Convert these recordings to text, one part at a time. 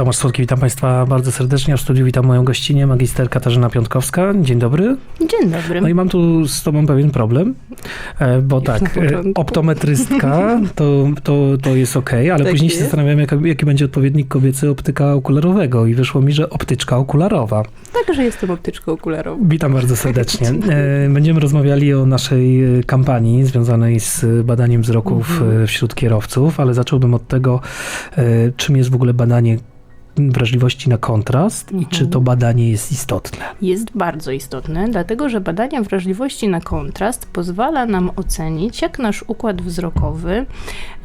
Tomasz Słodki, witam Państwa bardzo serdecznie. W studiu witam moją gościnę, magister Katarzyna Piątkowska. Dzień dobry. Dzień dobry. No i mam tu z Tobą pewien problem, e, bo tak, na e, optometrystka to, to, to jest ok, ale Tak później się jest. zastanawiałem, jaka, jaki będzie odpowiednik kobiecy optyka okularowego i wyszło mi, że optyczka okularowa. Także jestem optyczką okularową. Witam bardzo serdecznie. E, Będziemy rozmawiali o naszej kampanii związanej z badaniem wzroków Mhm. wśród kierowców, ale zacząłbym od tego, czym jest w ogóle badanie wrażliwości na kontrast i Mhm. czy to badanie jest istotne. Jest bardzo istotne, dlatego że badanie wrażliwości na kontrast pozwala nam ocenić, jak nasz układ wzrokowy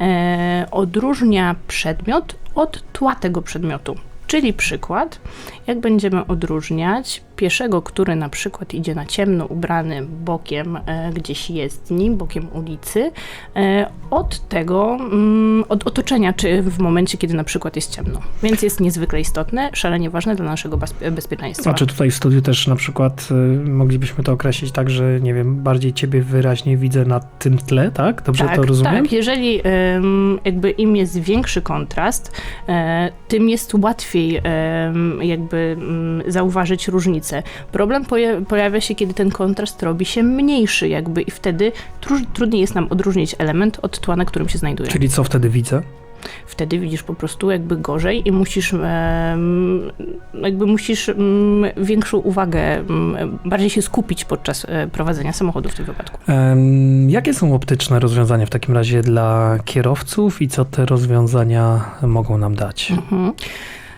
e, odróżnia przedmiot od tła tego przedmiotu. Czyli przykład, jak będziemy odróżniać pieszego, który na przykład idzie na ciemno ubrany bokiem e, gdzieś jezdni, bokiem ulicy, e, od tego, mm, od otoczenia, czy w momencie, kiedy na przykład jest ciemno. Więc jest niezwykle istotne, szalenie ważne dla naszego bezpie- bezpieczeństwa. Znaczy tutaj w studiu też na przykład y, moglibyśmy to określić tak, że nie wiem, bardziej ciebie wyraźnie widzę na tym tle, tak? Dobrze to rozumiem? Tak, jeżeli em, jakby im jest większy kontrast, e, tym jest łatwiej jakby mm, zauważyć różnicę. Problem poja- pojawia się, kiedy ten kontrast robi się mniejszy jakby i wtedy tru- trudniej jest nam odróżnić element od tła, na którym się znajduje. Czyli co wtedy widzę? Wtedy widzisz po prostu jakby gorzej i musisz jakby musisz em, większą uwagę, em, bardziej się skupić podczas e, prowadzenia samochodu w tym wypadku. Jakie są optyczne rozwiązania w takim razie dla kierowców i co te rozwiązania mogą nam dać? Mhm.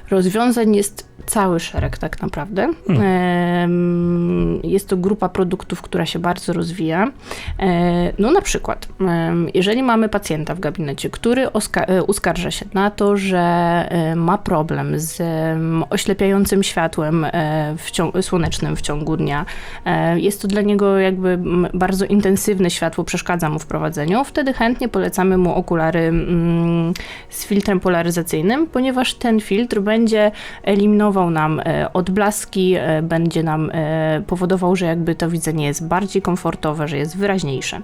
Rozwiązań jest cały szereg tak naprawdę. Em, Jest to grupa produktów, która się bardzo rozwija. E, No na przykład, jeżeli mamy pacjenta w gabinecie, który e, uskarża się na to, że e, ma problem z oślepiającym światłem w cią- słonecznym w ciągu dnia, jest to dla niego jakby bardzo intensywne światło, przeszkadza mu w prowadzeniu, wtedy chętnie polecamy mu okulary z filtrem polaryzacyjnym, ponieważ ten filtr będzie eliminował nam odblaski, będzie nam e, że jakby to widzenie jest bardziej komfortowe, że jest wyraźniejsze.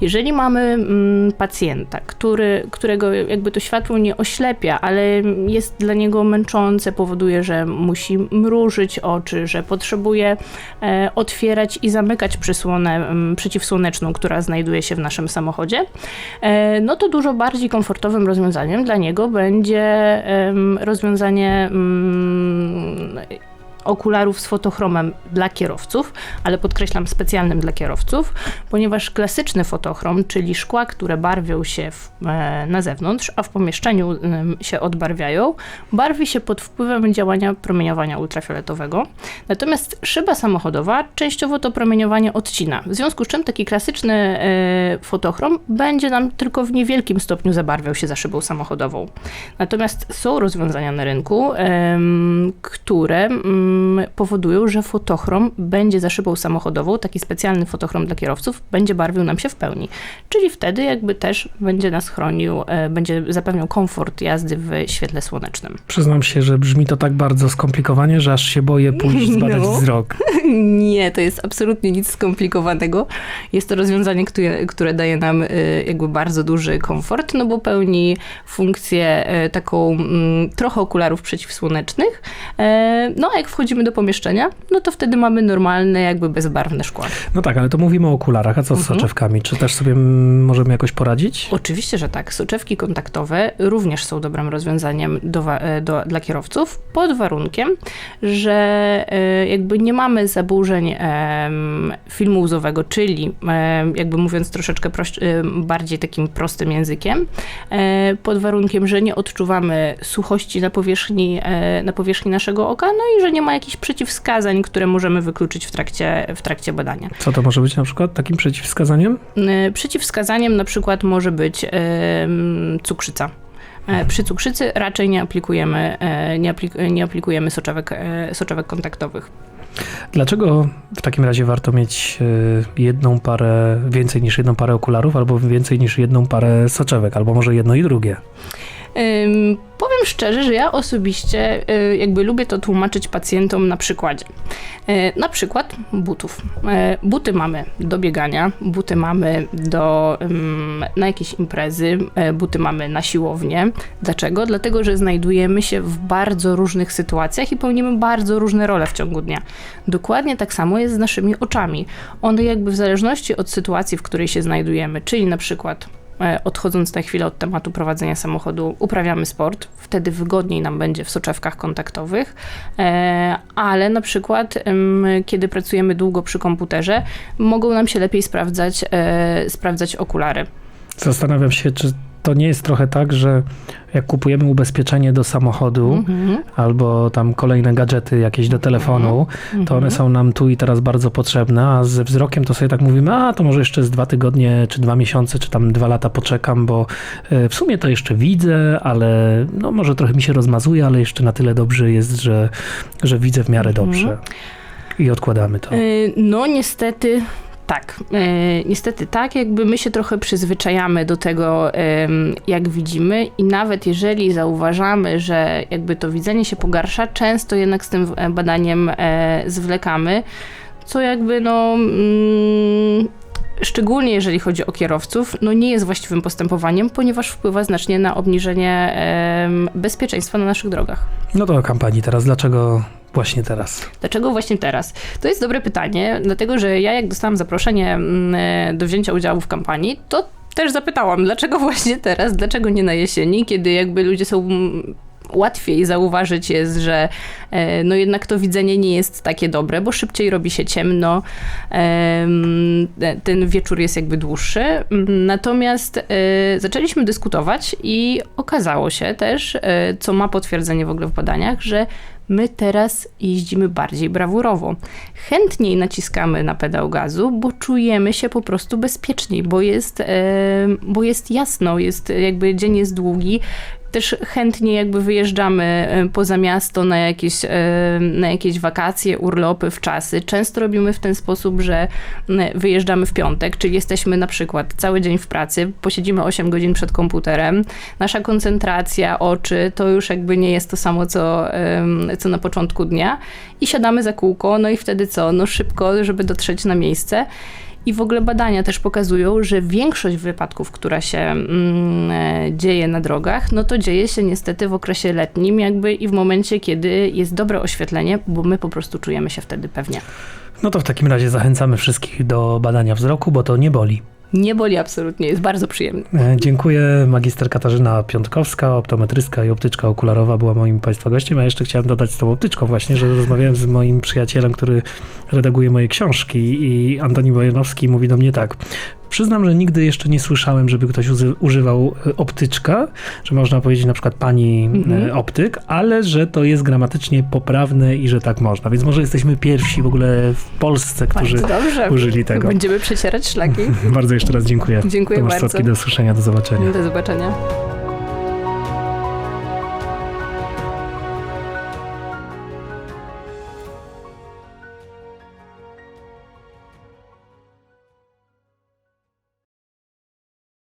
Jeżeli mamy mm, pacjenta, który, którego jakby to światło nie oślepia, ale jest dla niego męczące, powoduje, że musi mrużyć oczy, że potrzebuje e, otwierać i zamykać przysłonę mm, przeciwsłoneczną, która znajduje się w naszym samochodzie, e, no to dużo bardziej komfortowym rozwiązaniem dla niego będzie em, rozwiązanie mm, okularów z fotochromem dla kierowców, ale podkreślam specjalnym dla kierowców, ponieważ klasyczny fotochrom, czyli szkła, które barwią się w, e, na zewnątrz, a w pomieszczeniu się odbarwiają, barwi się pod wpływem działania promieniowania ultrafioletowego. Natomiast szyba samochodowa częściowo to promieniowanie odcina, w związku z czym taki klasyczny e, fotochrom będzie nam tylko w niewielkim stopniu zabarwiał się za szybą samochodową. Natomiast są rozwiązania na rynku, które mm, powodują, że fotochrom będzie za szybą samochodową, taki specjalny fotochrom dla kierowców, będzie barwił nam się w pełni. Czyli wtedy jakby też będzie nas chronił, e, będzie zapewniał komfort jazdy w świetle słonecznym. Przyznam się, że brzmi to tak bardzo skomplikowanie, że aż się boję pójść zbadać No. wzrok. Nie, to jest absolutnie nic skomplikowanego. Jest to rozwiązanie, które, które daje nam y, jakby bardzo duży komfort, no bo pełni funkcję y, taką mm, trochę okularów przeciwsłonecznych. E, No a jak wchodzimy do pomieszczenia, no to wtedy mamy normalne, jakby bezbarwne szkła. No tak, ale to mówimy o okularach, a co z Mhm. soczewkami? Czy też sobie możemy jakoś poradzić? Oczywiście, że tak. Soczewki kontaktowe również są dobrym rozwiązaniem do, e, do, dla kierowców, pod warunkiem, że e, jakby nie mamy zaburzeń filmu łzowego, czyli em, jakby mówiąc troszeczkę bardziej takim prostym językiem, e, pod warunkiem, że nie odczuwamy suchości na powierzchni, e, na powierzchni naszego oka, no i że nie ma jakichś przeciwwskazań, które możemy wykluczyć w trakcie, w trakcie badania. Co to może być na przykład takim przeciwwskazaniem? E, Przeciwwskazaniem na przykład może być cukrzyca. E, Przy cukrzycy raczej nie aplikujemy, e, nie, aplik- nie aplikujemy soczewek, e, soczewek kontaktowych. Dlaczego w takim razie warto mieć y, jedną parę, więcej niż jedną parę okularów, albo więcej niż jedną parę soczewek, albo może jedno i drugie? Powiem szczerze, że ja osobiście y, jakby lubię to tłumaczyć pacjentom na przykładzie. Y, Na przykład butów. Y, Buty mamy do biegania, buty mamy do, ym, na jakieś imprezy, buty mamy na siłownię. Dlaczego? Dlatego, że znajdujemy się w bardzo różnych sytuacjach i pełnimy bardzo różne role w ciągu dnia. Dokładnie tak samo jest z naszymi oczami. One jakby w zależności od sytuacji, w której się znajdujemy, czyli na przykład odchodząc na chwilę od tematu prowadzenia samochodu, uprawiamy sport, wtedy wygodniej nam będzie w soczewkach kontaktowych, e, ale na przykład kiedy pracujemy długo przy komputerze, mogą nam się lepiej sprawdzać, e, sprawdzać okulary. Zastanawiam się, czy to nie jest trochę tak, że jak kupujemy ubezpieczenie do samochodu Mhm. albo tam kolejne gadżety jakieś do telefonu, to one są nam tu i teraz bardzo potrzebne, a ze wzrokiem to sobie tak mówimy, a to może jeszcze z dwa tygodnie, czy dwa miesiące, czy tam dwa lata poczekam, bo e, w sumie to jeszcze widzę, ale no może trochę mi się rozmazuje, ale jeszcze na tyle dobrze jest, że, że widzę w miarę dobrze. I odkładamy to. Y, No niestety tak. Y, Niestety tak, jakby my się trochę przyzwyczajamy do tego, ym, jak widzimy i nawet jeżeli zauważamy, że jakby to widzenie się pogarsza, często jednak z tym e, badaniem e, zwlekamy, co jakby no... Mm, Szczególnie jeżeli chodzi o kierowców, no nie jest właściwym postępowaniem, ponieważ wpływa znacznie na obniżenie bezpieczeństwa na naszych drogach. No to o kampanii teraz. Dlaczego właśnie teraz? Dlaczego właśnie teraz? To jest dobre pytanie, dlatego że ja jak dostałam zaproszenie mm, e, do wzięcia udziału w kampanii, to też zapytałam, dlaczego właśnie teraz, dlaczego nie na jesieni, kiedy jakby ludzie są łatwiej zauważyć jest, że e, no jednak to widzenie nie jest takie dobre, bo szybciej robi się ciemno, em, e, ten wieczór jest jakby dłuższy. Mm, Natomiast e, zaczęliśmy dyskutować i okazało się też, co ma potwierdzenie w ogóle w badaniach, że my teraz jeździmy bardziej brawurowo. Chętniej naciskamy na pedał gazu, bo czujemy się po prostu bezpieczniej, bo jest, bo jest jasno, jest jakby dzień jest długi. Też chętnie jakby wyjeżdżamy e, poza miasto na jakieś, e, na jakieś wakacje, urlopy, w czasy. Często robimy w ten sposób, że wyjeżdżamy w piątek, czyli jesteśmy na przykład cały dzień w pracy, posiedzimy 8 godzin przed komputerem. Nasza koncentracja, oczy, to już jakby nie jest to samo, co, co na początku dnia. I siadamy za kółko, no i wtedy co? No szybko, żeby dotrzeć na miejsce. I w ogóle badania też pokazują, że większość wypadków, która się mm, e, dzieje na drogach, no to dzieje się niestety w okresie letnim, jakby i w momencie, kiedy jest dobre oświetlenie, bo my po prostu czujemy się wtedy pewnie. No to w takim razie zachęcamy wszystkich do badania wzroku, bo to nie boli. Nie boli absolutnie, jest bardzo przyjemny. E, Dziękuję. Magister Katarzyna Piątkowska, optometrystka i optyczka okularowa była moim Państwa gościem. A jeszcze chciałem dodać z tą optyczką właśnie, że rozmawiałem z moim przyjacielem, który redaguje moje książki i Antoni Bojanowski mówi do mnie tak. Przyznam, że nigdy jeszcze nie słyszałem, żeby ktoś używał e, optyczka, że można powiedzieć na przykład pani Mhm. e, optyk, ale że to jest gramatycznie poprawne i że tak można. Więc może jesteśmy pierwsi w ogóle w Polsce, którzy użyli tego. Będziemy przecierać szlaki. Bardzo jeszcze raz dziękuję. Dziękuję Tomasz bardzo. Stocki, do usłyszenia, do zobaczenia. Do zobaczenia.